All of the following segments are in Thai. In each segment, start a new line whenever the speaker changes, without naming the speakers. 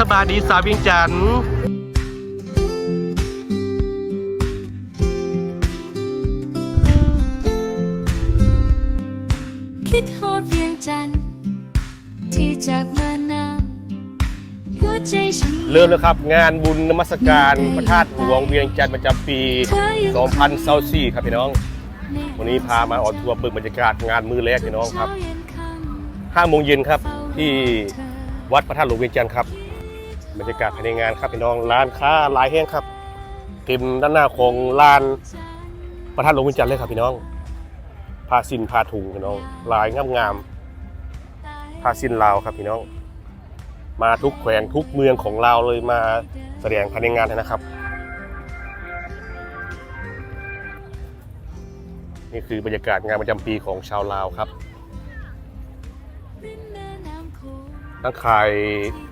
สบายดีสาวเวียงจันทน์
คิดฮอดเวียงจันทร์ที่จากมานานหัวใจฉัน
เริ่มแล้วครับ งานบุญนมัสการพระธาตุหลวงเวียงจันทร์ประจำปี
เธออยู่
2024ครับพี่น้อง วันนี้พามาออนทัวร์เบิ่งบรรยากาศงานมือแรกพี่น้องครับ
เช้าเย็นค่ำ
5โมงเย็นครับที่วัดพระธาตุหลวงเวียงจันทร์ครับ บรรยากาศภายในงานครับพี่น้องร้านค้าหลายแห่งครับเต็มด้านหน้าของลานพระธาตุหลวงวียงจันทร์เลยครับพี่น้องผ้าสินผ้าถุงพี่น้องลายงามๆผ้าสินลาวครับพี่น้อง มาทุกแขวงทุกเมืองของลาวเลยมาแสดงภายในงานนะครับนี่คือบรรยากาศงานประจำปีของชาวลาวครับ
ขง
ตั้งขาย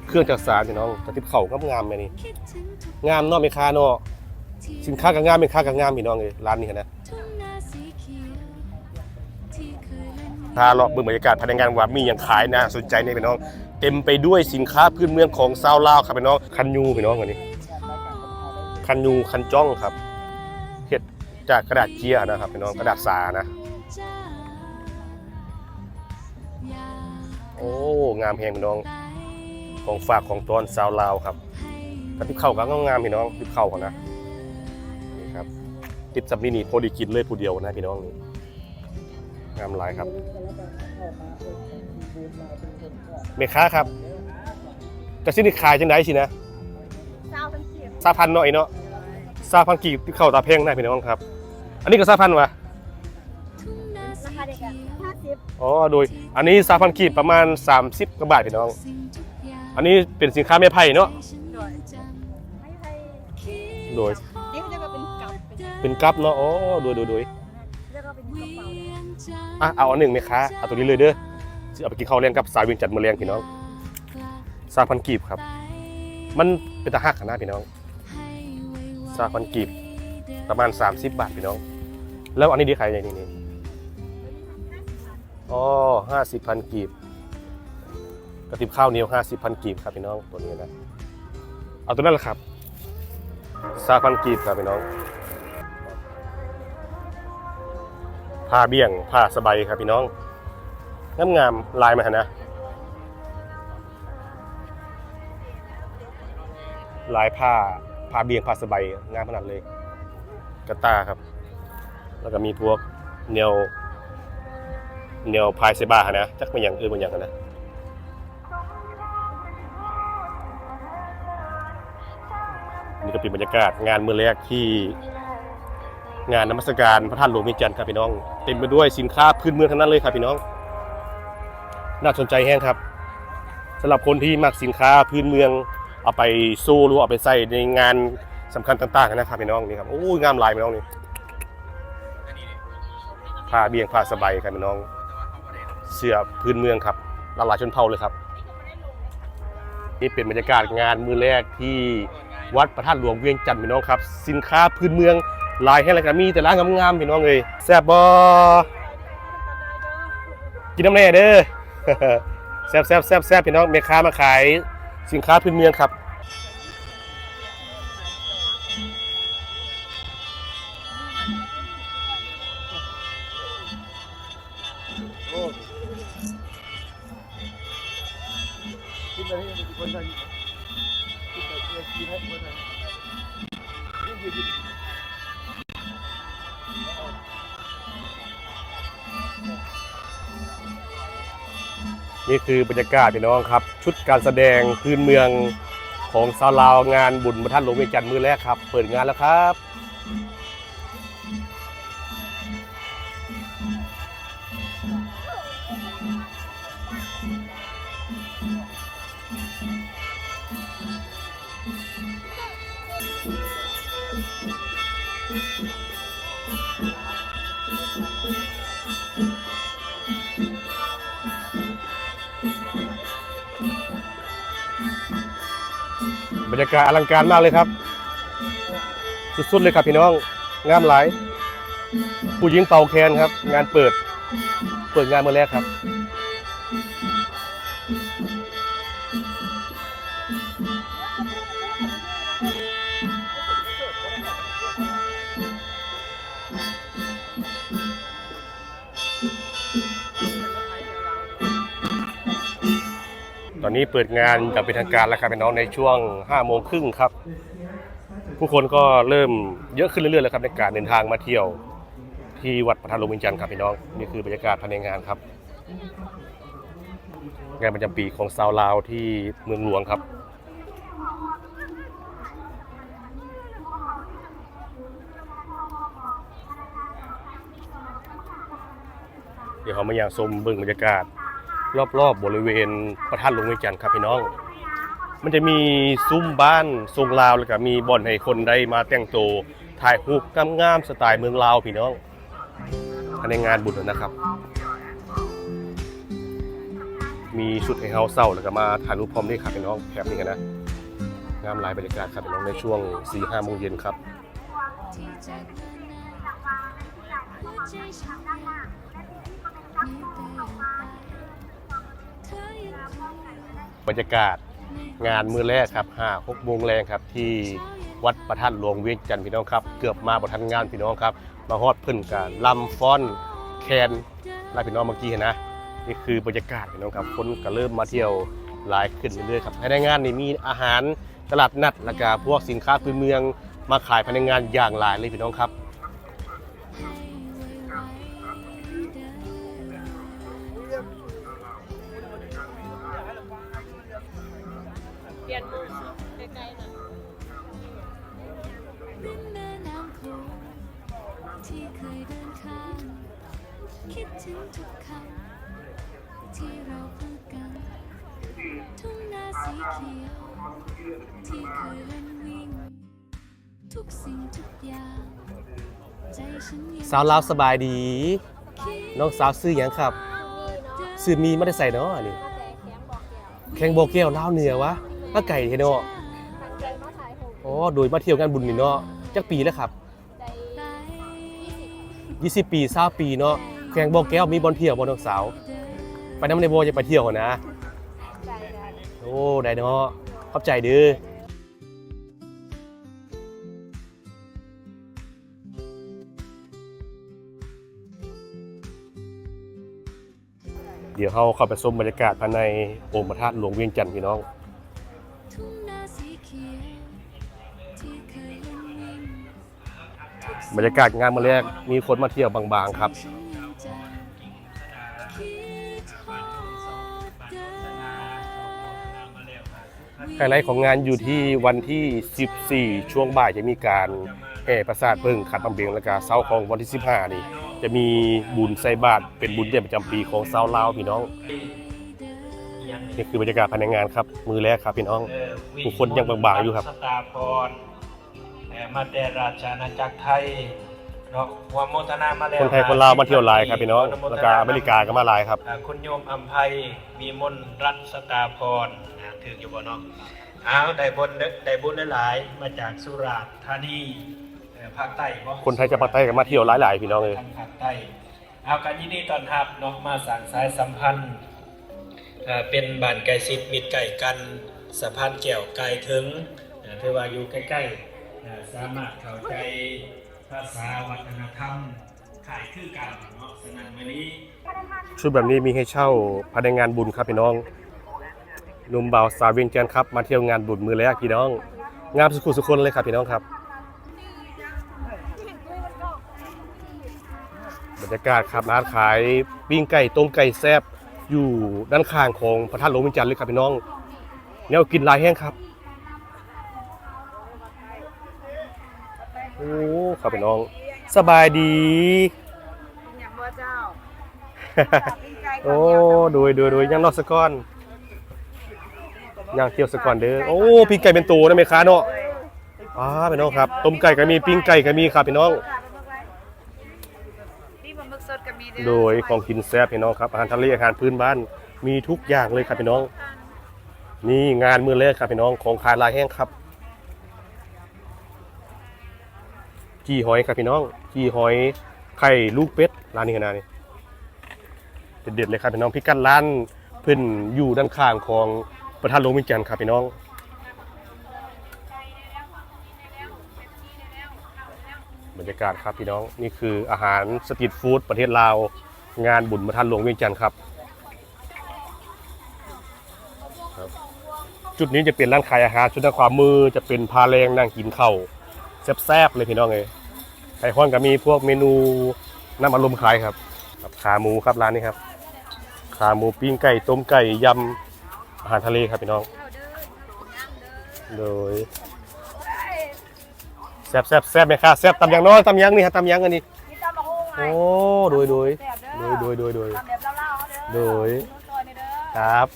เครื่องจักสานพี่น้องกระติบเข่าก็งามแม่นี่
งทุก
งามนาะไม่ค้าเนาะสินค้าก็งามเป็นค้าก็งามพี่น้องเลยร้านนี้นะ
ทุ่งนาเขียวที่เคยเล่น
พาเลาะเบิ่งบรรยากาศภายในงานว่ามีอย่างขายนะสนใจนี่พี่น้อง เต็มไปด้วยสินค้าพื้นเมืองของชาวลาวครับพี่น้องคันยูพี่น้องอันนี้คันยูคันจ้องครับเฮ็ดจากกระดาษเจียนะครับพี่น้องกระดาษสานะ โอ้งามแฮงพี่น้อง
ไป
ของฝากของตอนชาวลาวครับ
ให้
กระติบเข่าก็งามๆพี่น้องติบเข่าเขานะนี่ครับติบซับมินิพอดีกินเลยผู้เดียวนะพี่น้องนี่งามหลายครับเมค้าครับจะสินขายจังไดสินะ
เจ้าทั้งเกียบ
ซาพันหน่อยเนาะซาพันกีบที่เข้าตาเพ่งได้พี่น้องครับ อันนี้ก็ซาพันวะ
อ๋
อโดยอันนี้ซาพันกีบประมาณ 30กว่าบาทพี่น้อง
สิ่งทุกอย่าง
อันนี้เป็นสินค้าแม่ไผ่เนาะ
ด้วยไม่ให้
โดย
นี่เขาจะเป็นกับเป็น
เป็นกัปเนาะอ๋อโดยโดยโดย
เรียกว่าเป็นกระเป๋าเนี่ย
อะเอาอันหนึ่งไหมคะเอาตัวนี้เลยเด้อสิเอาไปกินข้าวเลี้ยงกับสายเวียงจันทร์มือเลี้ยงพี่น้องซาพันกีบครับ มันเป็นตะหักขนาดพี่น้องซาพันกีบประมาณ 30 บาทพี่น้อง แล้วอันนี้ดีขายยังไงนี่นี่ อ๋อห้าสิบพันกีบกระติบข้าวเหนียวห้าสิบพันกีบครับพี่น้องตัวนี้นะเอาตัวนั้นแหละครับซาพันกีบครับพี่น้องผ้าเบี่ยงผ้าสบายครับพี่น้องงามงามๆลายมาหนนะลายผ้าผ้าเบี่ยงผ้าสบายงามขนาดเลยกระตาครับ แล้วก็มีพวกแนว แนวพายเซบานะจักเป็นอย่างอื่นเป็นอย่างนะนี่ก็เป็นบรรยากาศงานเมื่อแรกที่งานนมัสการพระธาตุหลวงเวียงจันทร์ครับพี่น้องเต็มไปด้วยสินค้าพื้นเมืองทั้งนั้นเลยครับพี่น้อง น่าสนใจแห้งครับสำหรับคนที่มักสินค้าพื้นเมืองเอาไปสู้หรือเอาไปใส่ในงานสำคัญต่างๆนะครับพี่น้องนี่ครับโอ้ยงามลายพี่น้องนี่ผ้าเบี่ยงผ้าสบายครับพี่น้อง เสื้อพื้นเมืองครับหลากหลายชนเผ่าเลยครับ นี่เป็นบรรยากาศงานมือแรกที่วัดพระธาตุหลวงเวียงจันทร์พี่น้องครับ สินค้าพื้นเมืองลายแห่งเลยครับมีแต่ร้านงามๆพี่น้องเลยแซ่บบอกินน้ำแน่เด้อแซ่บแซ่บแซ่บแซ่บพี่น้องแม่ค้ามาขายสินค้าพื้นเมืองครับ คือบรรยากาศพี่น้องครับ ชุดการแสดงพื้นเมืองของซาวลาวงานบุญพระธานหลวงเวียงจันทร์มือแรกครับ เปิดงานแล้วครับ รยากาศอลังการมากเลยครับ สุดๆเลยครับพี่น้องงามหลาย ผู้หญิงเป่าแคนครับ งานเปิด เปิดงานเมื่อแรกครับ อนนี้เปิดงานอย่างเป็นทางการแล้วครับพี่น้องในช่วง5โมงครึ่งครับ ผู้คนก็เริ่มเยอะขึ้นเรื่อยๆแล้วครับในการเดินทางมาเที่ยว ที่วัดพระธาตุหลวงวิงจันทร์ครับพี่น้องนี่คือบรรยากาศภายในงานครับ งานประจำปีของซาวลาวที่เมืองหลวงครับเดี๋ยวเขามาอย่างชมเบิ่งบรรยากาศ รอบๆบริเวณพระธาตุหลวงเวียงจันทร์ครับพี่น้อง มันจะมีซุ้มบ้านทรงลาวแล้วก็มีบ่อนให้คนได้มาแต่งตัวถ่ายรูปงามๆสไตล์เมืองลาวพี่น้องภายในงานบุญนะครับ มีชุดให้เฮาเศร้าแล้วก็มาถ่ายรูปพร้อมนี่ครับพี่น้องแคบนี่กันนะงามหลายบรรยากาศครับพี่น้องในช่วง4-5โมงเย็นครับ บรรยากาศงานมือแรกครับ5 6โมงแรงครับ ที่วัดประทัดหลวงเวียงจันทร์พี่น้องครับ เกือบมาประทันงานพี่น้องครับ มาฮอดเพิ่นกันลำฟ้อนแคนล่พี่น้องเมื่อกี้เห็นนะนี่คือบรรยากาศพี่น้องครับคนก็เริ่มมาเที่ยวหลายขึ้นเรื่อยๆครับภายในงานนี่มีอาหารตลาดนัดแล้วก็พวกสินค้าพื้นเมืองมาขายภายในงานอย่างหลายเลยพี่น้องครับ
คิดถึงทุกคำที่เราพูดกัน ทุ่งนาสีเขียว ที่เคยเล่นวิ่ง ทุกสิ่งทุกอย่าง ใจฉันยัง
สาวลาวสบายดี
คิด
น้องสาวซื้อหยังครับซื้อมีไม่ได้ใส่เนาะอันนี้แข่งโบเกลลาวเหนือวะก็ไก่เทเนาะ
ทางใจมาถ่ายผม
อ๋อโดยมาเที่ยวงานบุญนี่เนาะจักปีแล้วครับ
ใจ
ไป
20 ปี20ปีเนาะ แข่งโบเกลมีบอลเที่ยวบ่น้องสาวไปน้ำในโบจะไปเที่ยวก่อนนะ โอ้ได้เนาะขอบใจเด้อเดี๋ยวเราเข้าไปชมบรรยากาศภายในองค์พระธาตุหลวงเวียงจันทร์พี่น้อง
ทุ่งนาสีเขียวที่เคยเล่นวิ่งทุกสิ่ง
บรรยากาศงานมาแรกมีคนมาเที่ยวบางๆครับ ไฮไลท์ของงานอยู่ที่วันที่ 14 ช่วงบ่ายจะมีการแห่ประสาทเพิ่งขัดบำเพ็ญแล้วก็เสาร์ของวันที่ 15 นี่ จะมีบุญใส่บาตรเป็นบุญเดือนประจำปีของเสาลาวพี่น้อง นี่คือบรรยากาศภายในงานครับ มือแรกครับพี่น้องผู้คนยังบางๆอยู่ครับ
สตาพรเอ่อมาแต่ราชอาณาจักรไทยเนาะหัวโมทนามาแล้ว
คนไทยคนลาวมาเที่ยวหลายครับพี่น้องแล้วก็อเมริกาก็มาหลายครับ
อ่าคุณโยมอัมภัยมีมนต์รัตน์สตาพรนะ ถืออยู่บ่เนาะอ้าวได้บุญเด้อได้บุญหลายๆมาจากสุราษฎร์ธานีเอ่อภาคใต้บ่
คนไทยจากภาคใต้ก็มาเที่ยวหลายๆพี่น้องเลย
ทางภาคใต้เอากันยินดีต้อนรับเนาะมาสั่งสายสัมพันธ์เอ่อเป็นบ้านไก่สิทธิ์มิตรไก่กันสะพานแก้วไก่ถึงนะถือว่าอยู่ใกล้ๆนะสามารถเข้าใจภาษาวัฒนธรรมขายคือกันเนาะสนั่นวันนี้
ชุดแบบนี้มีให้เช่าภายในงานบุญครับพี่น้อง หนุ่มบ่าวสาวเวียงจันทร์ครับมาเที่ยวงานบุญมือแรกพี่น้อง งามสุขุสุคนเลยครับพี่น้องครับ บรรยากาศครับร้านขายปิ้งไก่ต้มไก่แซ่บอยู่ด้านข้างของพระธาตุหลวงวิงจันทร์เลยครับพี่น้องแนวกินหลายแห้งครับโอ้ครับพี่น้อง สบายดี
อย่างบ่เจ้า
โอ้โดยโดยโดยยังนอกสะก้อน ย่างเที่ยวสะก้อนเด้อโอ้ปิ้งไก่เป็นตัวนะแม่ค้าเนาะอ้าพี่น้องครับต้มไก่ก็มีปิ้งไก่ก็มีครับพี่น้อง
นี่ปลาหมึกสดก็มีเด้อ
โดยของกินแซ่บพี่น้องครับอาหารทะเลอาหารพื้นบ้านมีทุกอย่างเลยครับพี่น้อง นี่งานมือแรกครับพี่น้องของขายลายแห้งครับจีหอยครับพี่น้องจีหอยไข่ลูกเป็ดร้านนี้ขนาดนี้เด็ดๆเลยครับพี่น้องพิกัดร้านเพิ่นอยู่ด้านข้างของ ประธานลงวิญญาณครับพี่น้องบรรยากาศครับพี่น้องนี่คืออาหารสตรีทฟู้ดประเทศลาว งานบุญประธานหลวงเวียงจันทร์ครับ จุดนี้จะเป็นร้านขายอาหารชุดด้นขวามือจะเป็นพาแรงนั่งกินเข่าแซ่บๆเลยพี่น้องเลยไข่ข้อนก็มีพวกเมนูน้ำอารมณ์ขายครับขาหมูครับร้านนี้ครับ ขาหมูปิ้งไก่ต้มไก่ยำ อาหารทะเลครับพี่น้อง โดยแซ่บแซ่บแซ่บไหมครับแซ่บตำยังน้อยตำยังนี่ครับตำยังอันนี้
นี่ตำมะฮุงไง
โอ้โดยโดย
แซ่บเด้
โด
อย
โดยโดยโดย
ตำแบบเล่าๆเด้อ
โดย
ซอยนี่เด้อ
ครับ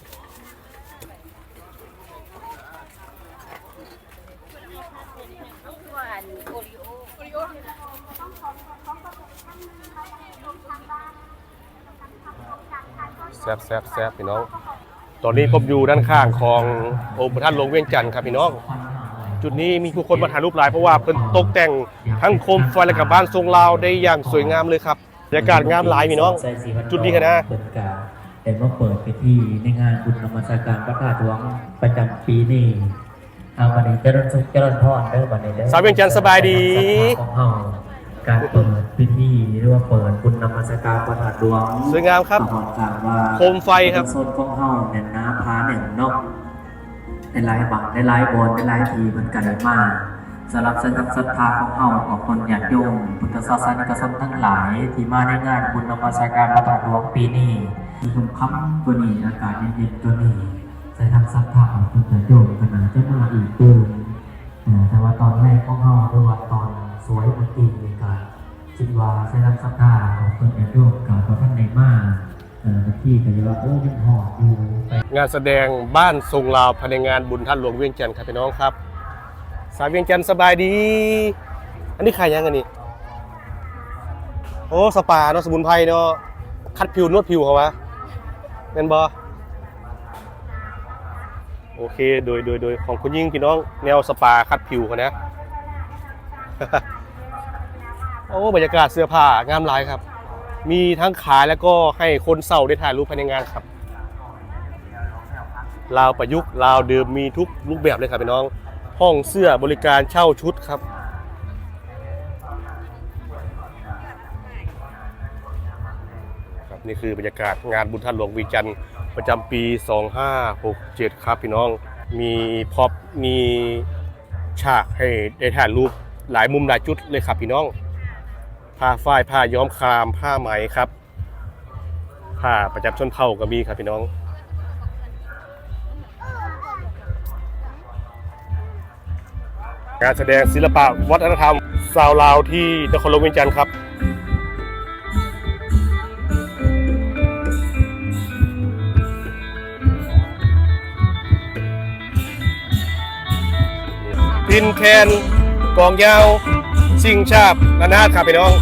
แซ่บแซ่บแซ่บพี่น้อง ตอนนี้ผมอยู่ด้านข้างขององค์พระธาตุหลวงเวียงจันทร์ครับพี่น้อง จุดนี้มีผู้คนมาถ่ายรูปหลายเพราะว่าเพิ่นตกแต่งทั้งโคมไฟและกับบ้านทรงลาวได้อย่างสวยงามเลยครับบรรยากาศงามหลายพี่น้อง จุดนี้กันนะ
เปิดการเห็นว่าเปิดไปที่ในงานบุญนมัสการพระธาตุหลวงประจำปีนี้อาวันนี้เจริญสุขเจริญพรเด้อวันนี้เด้อ
สาวเวียงจันทร์สบายดี
ของเฮา การเปิดพิธีหรือว่าเปิดบุญนมัสการพระธาตุหลวง
สวยงามครับ
ตลอดกลางว่า
โคมไฟครับ
เป็นโซนของเฮาเน่นน้ำพาหนึ่งเนาะในหลายบางในหลายบอนในหลายทีมันกันมาสำหรับสนับศรัทธาของเฮาของคนญาติโยมพุทธศาสนิกชนทั้งหลายที่มาในงานบุญนมัสการพระธาตุหลวงปีนี้มีคำคำตัวนี้อากาศเย็นๆตัวนี้ใส่ทางศรัทธาของคนญาติโยมขนาดจะมาอีกเติมแต่ว่าตอนแรกของเฮาหรือว่าตอนสวยเมื่อกี้ ในการคิดว่าใส่ทางศรัทธาของคนญาติโยมกับพระท่านในมาที่ก็จะว่าโอ้ยังหอดอยู่
งานแสดงบ้านทรงลาวภายในงานบุญท่านหลวงเวียงจันทร์ครับพี่น้องครับ สาวเวียงจันทร์สบายดี อันนี้ใครยังอันนี้ โอ้สปาเนาะสมุนไพรเนาะคัดผิวนวดผิวเขาวะเป็นบอโอเค โดยโดยโดยของคุณยิ่งพี่น้องแนวสปาคัดผิวเขานะ โอ้บรรยากาศเสื้อผ้างามหลายครับ มีทั้งขายแล้วก็ให้คนเศร้าได้ถ่ายรูปภายในงานครับลาวประยุกต์ลาวเดิมมีทุกรูปแบบเลยครับพี่น้อง ห้องเสื้อบริการเช่าชุดครับ ครับนี่คือบรรยากาศงานบุญท่านหลวงวีจันทร์ประจำปี 2567 ครับพี่น้องมีพ็อพมีฉากให้ได้ถ่ายรูปหลายมุมหลายจุดเลยครับพี่น้อง ผ้าฝ้ายผ้าย้อมครามผ้าไหมครับผ้าประจำชนเผ่าก็มีครับพี่น้องงานแสดงศิลปะวัฒนธรรมสาวลาวที่นครหลวงเวียงจันทร์ครับพินแคนกองยาว สิ่งชาบระนาดครับพี่น้อง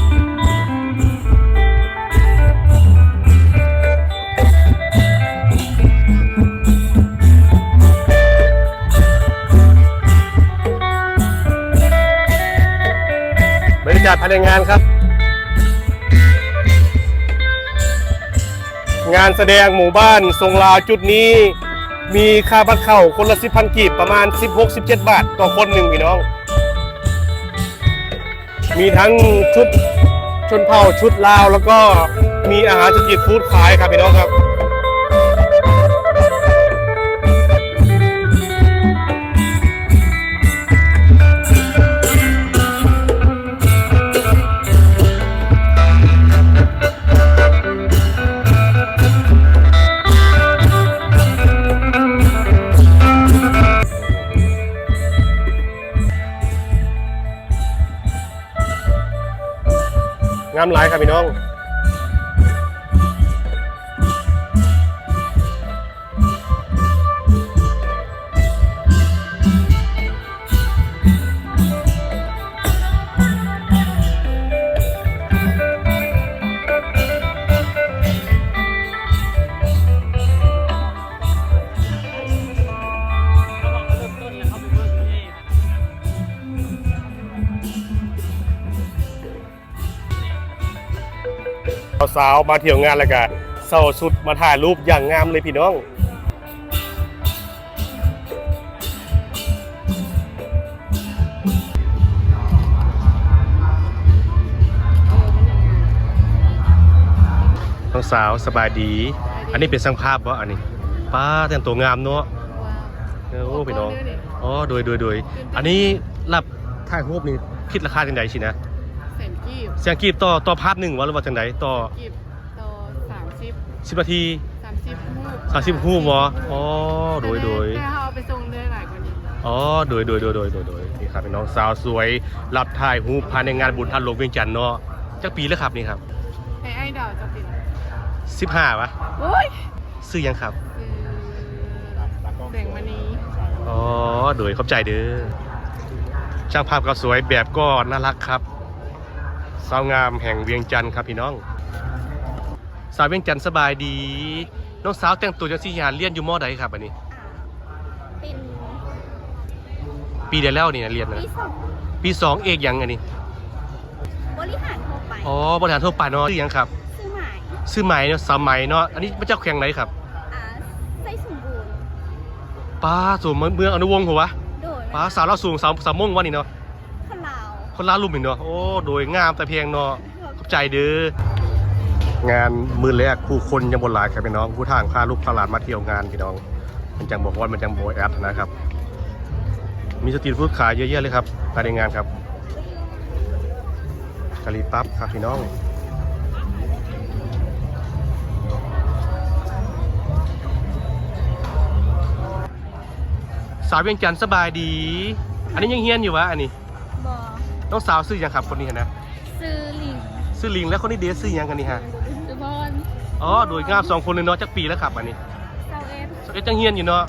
บรรยากาศภายในงานครับ งานแสดงหมู่บ้านทรงลาวจุดนี้ มีค่าบัตรเข้าคนละสิบพันกีบประมาณ 16-17 บาท ต่อคนหนึ่งพี่น้อง มีทั้งชุดชนเผ่าชุดลาว แล้วก็มีอาหารสตรีทฟู้ดขายครับพี่น้องครับ ครับพี่น้อง สาวมาเที่ยวงานแล้วก็เศร้าสุดมาถ่ายรูปอย่างงามเลยพี่น้องสาวสบายดี อันนี้เป็นสังภาพวะอันนี้ป้าแต่งตัวงามเนาะโอ้พี่น้อง อ๋อโดยโดยโดยอันนี้รับถ่ายรูปนี่คิดราคาจังไดชินะ
กีบ
เสียงกีบต่อต่อพาร์ทหนึ่งวะหรือว่าจังไดต่อ
กีบต่อสามสิบ
สิบนาที
สามสิบหู
สามสิบรูปวะอ๋อโดยโดย
แต่ถ้าเอาไปส่งได้หลายกว่านี้
อ๋อโดยโดยโดยโดยโดยโดยนี่ครับพี่น้องสาวสวยรับถ่ายรูปภายในงานบุญทันหลวงเวียงจันทน์เนาะจักปีแล้วครับนี่ครับ
ไอ้ไอ้ดาวจะเป็น
สิบห้าวะ
โอ้ย
ซื้อยังครับ
คือแบ่งมานี้
อ๋อโดยเข้าใจเด้อช่างภาพก็สวยแบบก็น่ารักครับ สาวงามแห่งเวียงจันทน์ครับพี่น้อง สาวเวียงจันทน์สบายดี น้องสาวแต่งตัวจังซี่หานเรียนอยู่มอใดครับอันนี้
เป็น
ปีเดียวแล้วนี่นะเรียนนะ
ปีสอง
ปีสองเอกยังอันนี้
บริหารทั่วไป
อ๋อบริหารทั่วไปเนาะซื้อยังครับ
ซื้อหมาย
ซื้อไหมเนาะสาวไหมเนาะอันนี้มาจากแข่งไหนครับ
อ่าไส้สมบูรณ์
ป้าสูงเมืองอนุวงศ์เหรอวะ
โดย
ป้าสาวเราสูงสาวสาวม่วงวะนี่เนาะ
คนลาว
คนลาวลุ่มอีกเนาะโอ้โดยงามแต่เพียงเนาะขอบใจเด้องานมือแรกผู้คนยังบนหลายครับพี่น้อง ผู้ทางพาลูกพาหลานมาเที่ยวงานพี่น้อง มันจังบอกว่ามันจังโบยแอดนะครับ มีสตรีทฟู้ดขายเยอะแยะเลยครับภายในงานครับกะหรี่ปั๊บครับพี่น้องสาวเวียงจันทร์สบายดี อันนี้ยังเฮียนอยู่วะอันนี้
บอ
น้องสาวซื้อยังครับคนนี้นะ
ซื้อลิง
ซื้อลิงแล้วคนนี้เดซซื้อยังกันนี่ฮะ
ซื้อบอล
อ๋อโดยงามสองคนเลยเนาะจักปีแล้วครับอันนี้
เซาเอฟ
สเก็ตจังเฮียนอยู่เนาะ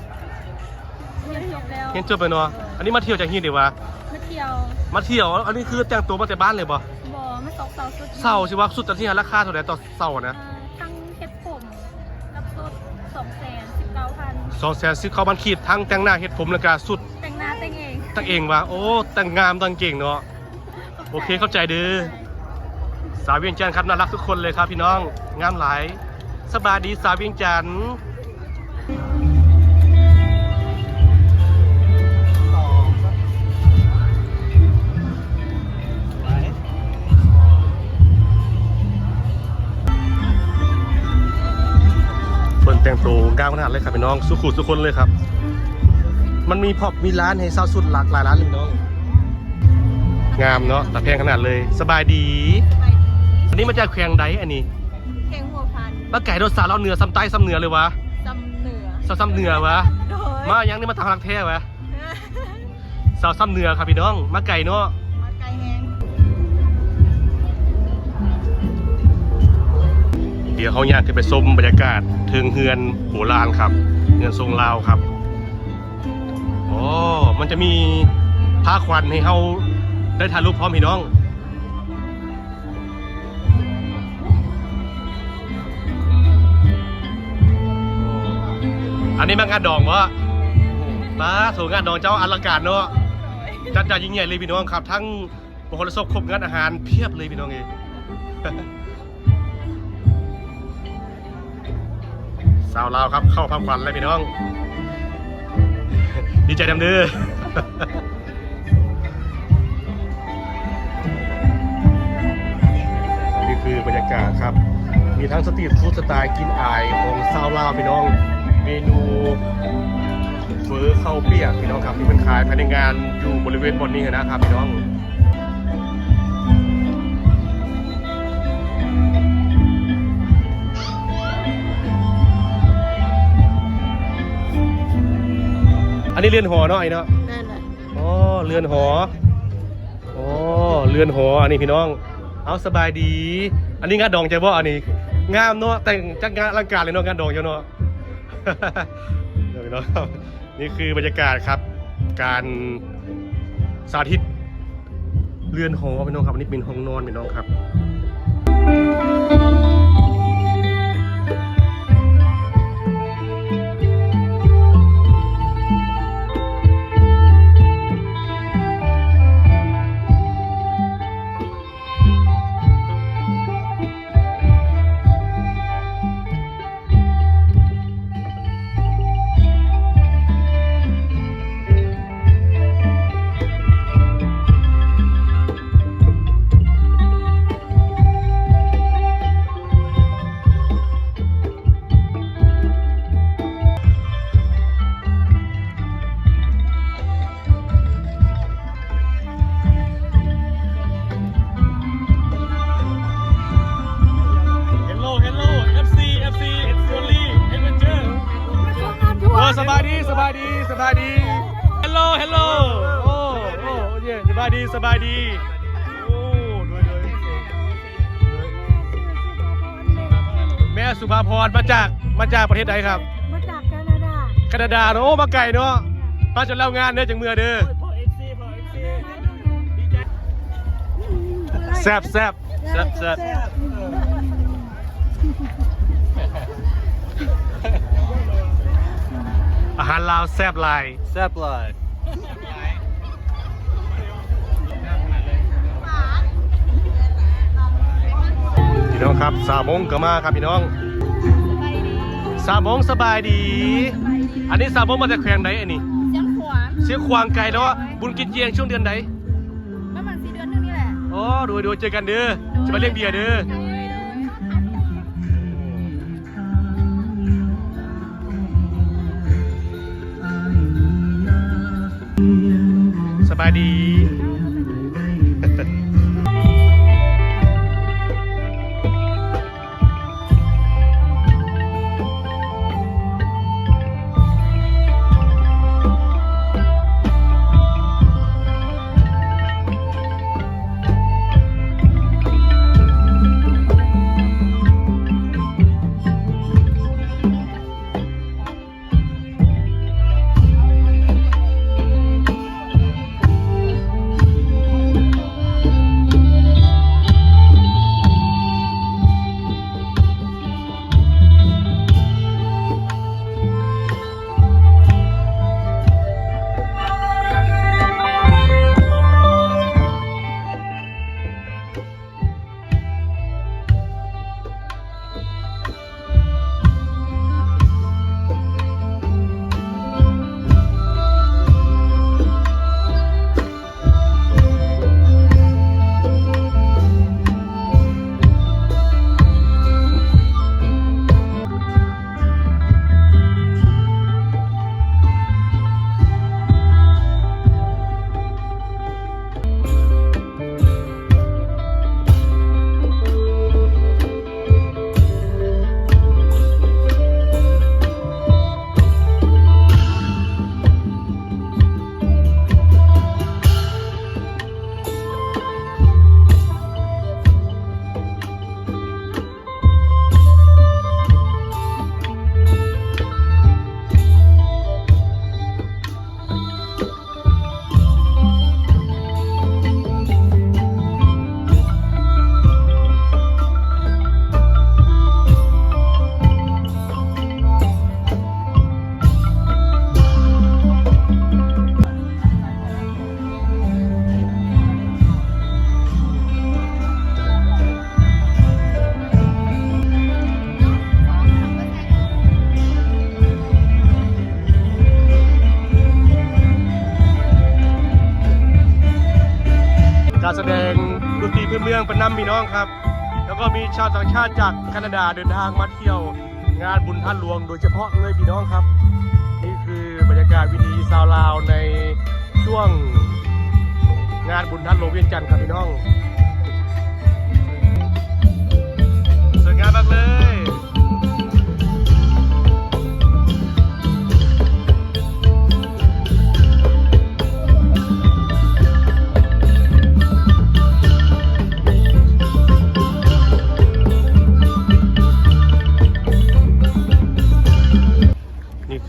เรียนจบแล้ว
เฮียนจบไปเนาะอันนี้มาเที่ยวจังเฮียนเดี๋ยววะ
มาเที่ยว
มาเที่ยวอันนี้คือแต่งตัวมาแต่บ้านเลยบ่
บอมาตกเสาสุด
เศร้าใช่ปะสุดแต่ที่ราคาเท่าไหร่ต่อเศร้านะ
อ่าตั้งเฮ็ดผมรับสุดสองแสนสิบเก้าพัน
สองแสนสิบเขาบันขีดทั้งแต่งหน้าเฮ็ดผมแล้วก็สุด
แต่งหน้าแต่งเอง
ตั้งเองวะโอ้แต่งงามตั้งเก่งเนาะ โอเคเข้าใจเด้อสาวเวียงจันทร์ครับน่ารักทุกคนเลยครับพี่น้องงามหลายสบายดีสาวเวียงจันทร์เพิ่นแต่งตัวงามขนาดเลยครับพี่น้อง สุขุสุคนเลยครับ มันมีพอบมีร้านให้เศร้าสุดหลากหลายร้านเลยพี่น้อง งามเนาะแต่แพงขนาดเลย สบายดี
ไปดี
อันนี้มาจากแขวงใดอันนี้
เพลงหัวพัน
แล้วไก่รสสาวเราเหนือซ้ำใต้ซ้ำเหนือเลยวะ
จำเหนือ
สาวซ้ำเหนือวะ
โดย
มายังนี่มาทางรักแท้วะสาวซ้ำเหนือครับพี่น้อง มาไก่เนาะ
มาไกลแหง
เดี๋ยวเขาอยากจะไปชมบรรยากาศเทิงเฮือนโบราณครับเฮือนทรงลาวครับอ๋อมันจะมีผ้าควันให้เขา ได้ถ่ายรูปพร้อมพี่น้อง อันนี้มางานดองวะป้าถูงานดองเจ้าอลังการเนาะจัดจ่ายยิ่งใหญ่เลยพี่น้องครับ ทั้งมหรสพครบงานอาหารเพียบเลยพี่น้องเองสาวลาวครับเข้าพักผ่อนเลยพี่น้อง ดีใจดำเด้อ คือบรรยากาศครับ มีทั้งสตรีทฟู้ดสไตล์กินอายของสาวลาวพี่น้อง เมนูเฟอข้าวเปียกพี่น้องครับที่เป็นขายภายในงานอยู่บริเวณบนนี้นะครับพี่น้องอันนี้เรือนหอเนาะไอ้เนาะ
นั่นแหละ
อ๋อเรือนหออ๋อเรือนหอ อันนี้พี่น้อง เอาสบายดี อันนี้งานดองใจบ่อันนี้ งามเนาะแต่งจัดงานอลังการเลยเนาะงานดองเจ้าเนาะเดี๋ยวพี่น้องครับนี่คือบรรยากาศครับ การสาธิตเรือนหอพี่น้องครับอันนี้เป็นห้องนอนพี่น้องครับ สบายดีสบายดีสบายดี ฮัลโหลฮัลโหลโอ้โอ้เนี่ยสบายดีสบายดีโอ้ด้วยด้วยแม่สุภาพรมาจากมาจากประเทศใดครับ
มาจากแคนาดา
แคนาดาโอ้มาไก่เนาะมาจนเล่างานเนี่ยจังเมื่อเด้อแซบแซบแซบแซบ อาหารลาวแซบหลาย
แซ่บเลย
พี่น้องครับสามโมงก็มาครับพี่น้องสามโมงสบายดี อันนี้สามโมงมาจากแขวงไหนอันนี้
เสียงขวาน
เสียงควางไก่เนาะบุญกินเจียงช่วงเดือนไหน
ประมาณสี่เดือนนึงนี่แหละ
อ๋อดูดูเจอกันเด้อจะมาเลี้ยงเบียร์เด้อ บายดี การแสดงดนตรีพื้นเมืองเป็นน้ำพี่น้องครับ แล้วก็มีชาวต่างชาติจากแคนาดาเดินทางมาเที่ยวงานบุญท่านหลวง โดยเฉพาะเลยพี่น้องครับ นี่คือบรรยากาศวิธีชาวลาวในช่วงงานบุญท่านหลวงเวียงจันทร์ครับพี่น้องสวยงามมากเลย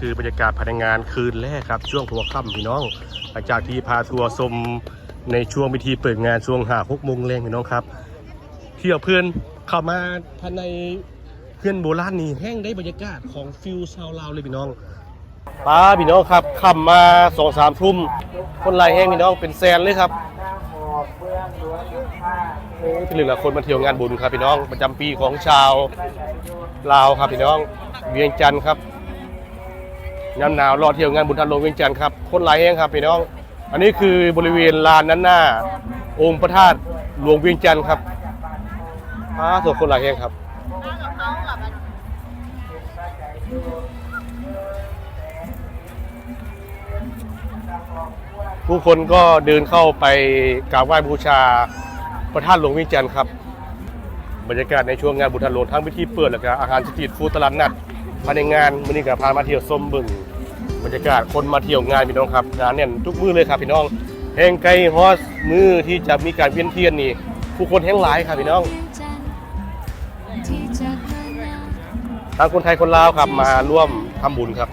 คือบรรยากาศภายในงานคืนแรกครับ ช่วงหัวค่ำพี่น้อง หลังจากที่พาทัวร์ชมในช่วงพิธีเปิดงานช่วงหาหกโมงแรงพี่น้องครับเที่ยวเพื่อนเข้ามาภายในเพื่อนโบราณนี่แห้งได้บรรยากาศของฟิลชาวลาวเลยพี่น้องป้าพี่น้องครับขับมาสองสามทุ่มคนลายแห้งพี่น้องเป็นแซนเลยครับที่เหลือคนมาเที่ยวงานบุญครับพี่น้องประจำปีของชาวลาวครับพี่น้องเวียงจันทร์ครับ ยามหนาวรอเที่ยวงานบุญทันลงเวียงจันทร์ครับคนหลายแห่งครับพี่น้อง อันนี้คือบริเวณลานนั้นหน้า องค์พระธาตุหลวงเวียงจันทร์ครับพระสวดคนหลายแห่งครับผู้คนก็เดินเข้าไปกราบไหว้บูชาพระธาตุหลวงวียงจันทร์ครับ บรรยากาศในช่วงงานบุญทันหลวงทั้งพิธีเปิดแล้วก็อาหารสตรีทฟู้ดตลาดนัดภายในงานมื้อนี้ก็พามาเที่ยวส้มบึงบรรยากาศคนมาเที่ยวงานพี่น้องครับงานเนี่ยทุกมื้อเลยครับพี่น้องแห่งไกลฮอสมือที่จะมีการเวียนเทียนนี่ผู้คนแห่งหลายครับพี่น้อง
ทา
งคนไทยคนลาวครับมาร่วมทำบุญครับ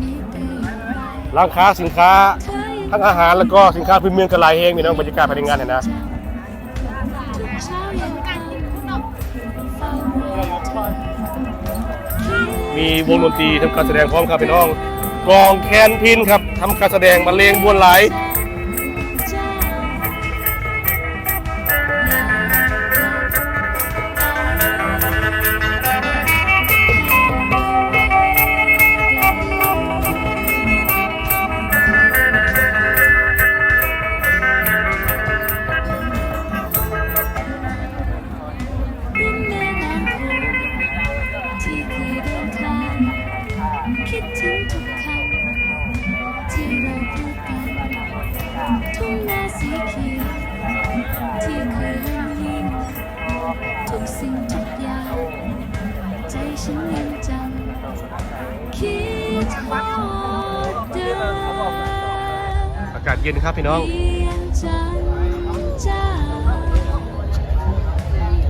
มีเปลี่ยนไป
ร้านค้าสินค้าทั้งอาหารแล้วก็สินค้าพื้นเมืองกันหลายแห่งพี่น้องบรรยากาศภายในงานเห็นนะ มีวงดนตรีทำการแสดงพร้อมครับพี่น้องกลองแคนพินครับทำการแสดงบรรเลงบวนไหล ย็
นครั
บพี่น้อง
เวียงจันทร์จ้า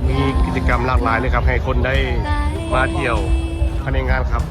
มีกิจกรรมหลากหลายเลยครับ ให้คนได้มาเที่ยวภายในงานครับ